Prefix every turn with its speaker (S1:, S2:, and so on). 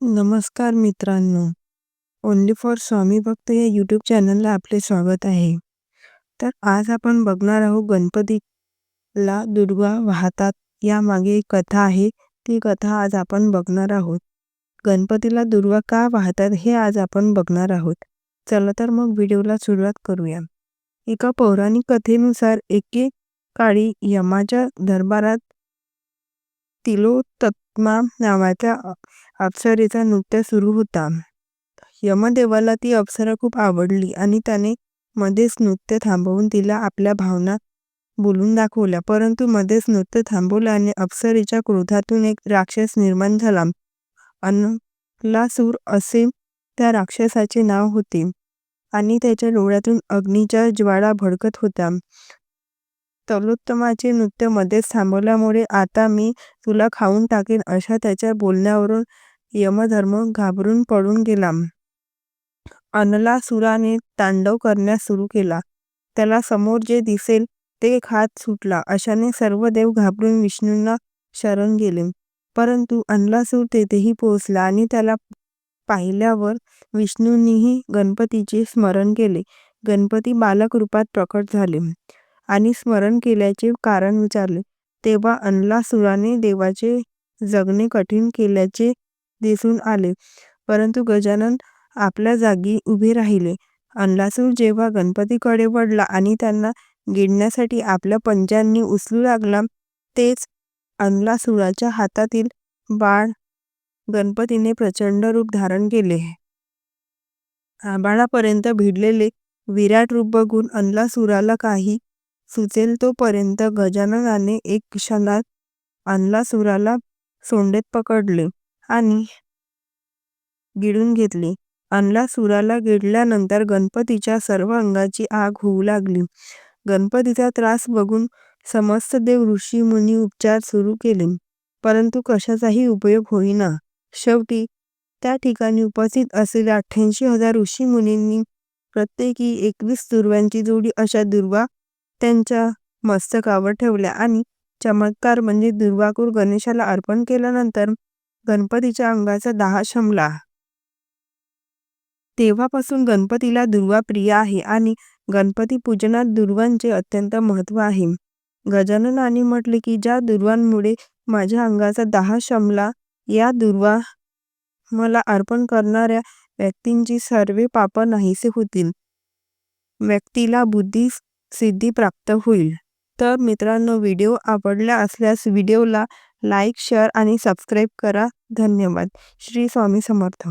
S1: नमस्कार मित्रांनो. Only for स्वामी भक्त या यूट्यूब चॅनलला आपले स्वागत आहे. तर आज आपण बघणार आहोत गणपतीला दुर्गा वाहतात यामागे एक कथा आहे. ती कथा आज आपण बघणार आहोत. गणपतीला दुर्गा का वाहतात हे आज आपण बघणार आहोत. चला तर मग व्हिडिओला सुरुवात करूया. एका पौराणिक कथेनुसार एके काळी यमाच्या दरबारात तिलोत्तमा नावाच्या अप्सरेचा नृत्य सुरू होता. यमदेवाला ती अप्सरा खूप आवडली आणि त्याने मध्येच नृत्य थांबवून तिला आपल्या भावना बोलून दाखवल्या. परंतु मध्येच नृत्य थांबवल्याने अप्सरेच्या क्रोधातून एक राक्षस निर्माण झाला. अनलासूर असे त्या राक्षसाचे नाव होते आणि त्याच्या डोळ्यातून अग्नीच्या ज्वाळा भडकत होत्या. तलोत्तमाचे नृत्य मध्येच थांबवल्यामुळे आता मी तुला खाऊन टाकेन अशा त्याच्या बोलण्यावरून यमधर्म घाबरून पळून गेला. अनलासुराने तांडव करण्यास सुरू केला. त्याला समोर जे दिसेल ते खात सुटला. अशाने सर्व देव घाबरून विष्णूंना शरण गेले. परंतु अनलासूर तेथेही पोहोचला आणि त्याला पाहिल्यावर विष्णूंनीही गणपतीचे स्मरण केले. गणपती बालक रूपात प्रकट झाले. आणि स्मरण केल्याचे कारण विचारले. तेव्हा अनलासुराने देवाचे जगणे कठीण केल्याचे दिसून आले. परंतु गजानन आपल्या जागी उभे राहिले. अनलासूर जेव्हा गणपतीकडे वळला आणि त्यांना गिळण्यासाठी आपल्या पंजांनी उचलू लागला तेच अनलासुराच्या हातातील बाळ गणपतीने प्रचंड रूप धारण केले. आबाळापर्यंत भिडलेले विराट रूप बघून अनलासुराला काही सुचेल तोपर्यंत गजाननाने एक क्षणात अनलासुराला सोंडेत पकडले आणि गिळून घेतले. अनलासुराला गिळल्यानंतर गणपतीच्या सर्व अंगाची आग होऊ लागली. गणपतीचा त्रास बघून समस्त देव ऋषी मुनी उपचार सुरू केले. परंतु कशाचाही उपयोग होईना. शेवटी त्या ठिकाणी उपस्थित असलेल्या अठ्ठ्याऐंशी हजार ऋषी मुनींनी प्रत्येकी एकवीस दुर्वांची जोडी अशा दुर्वा त्यांच्या मस्तकावर ठेवल्या आणि चमत्कार म्हणजे दुर्वाकूर गणेशाला अर्पण केल्यानंतर गणपतीच्या अंगाचा दाह शमला. तेव्हापासून गणपतीला दुर्वा प्रिय आहे आणि गणपती पूजनात दुर्वांचे अत्यंत महत्त्व आहे. गजाननाने म्हटले की ज्या दुर्वांमुळे माझ्या अंगाचा दाह शमला या दुर्वा मला अर्पण करणाऱ्या व्यक्तींची सर्व पाप नाहीसे होतील. व्यक्तीला बुद्धी सिद्धी प्राप्त होईल. तर मित्रांनो व्हिडिओ आवडला असल्यास व्हिडिओला लाईक शेअर आणि सबस्क्राईब करा. धन्यवाद. श्री स्वामी समर्थ.